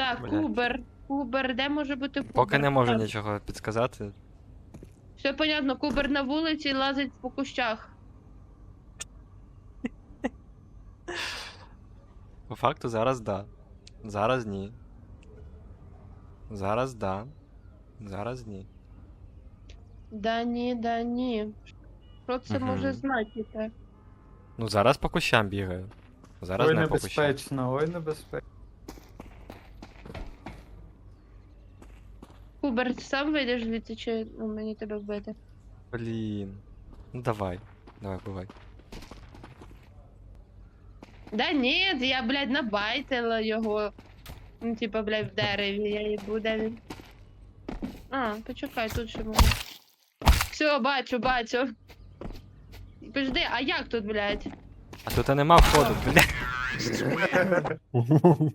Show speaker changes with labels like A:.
A: Так,
B: Блядь.
A: Кубер. Кубер, де може бути Кубер?
B: Поки не можу
A: Так,
B: нічого підсказати.
A: Все понятно, Кубер на вулиці лазить по кущах.
B: По факту зараз да. Зараз ні. Зараз да. Зараз ні.
A: Да ні, да ні. Що це
B: Мгм.
A: може значити?
B: Ну зараз по кущам бігаю. Зараз
C: ой,
B: не по кущам.
C: небезпечно, ой, небезпечно.
A: Кубер, ти сам вийдеш звідси, чи ну, мені тебе вбити?
B: Блін. Ну давай. Давай, бувай.
A: Да ні, я, блядь, набайтила його. Ну, типа, блядь, в дереві, я їбу, де він. А, почекай, тут ще можна. Все, бачу, бачу. Подожди, а як тут, блядь?
B: А тут нема входу, блядь.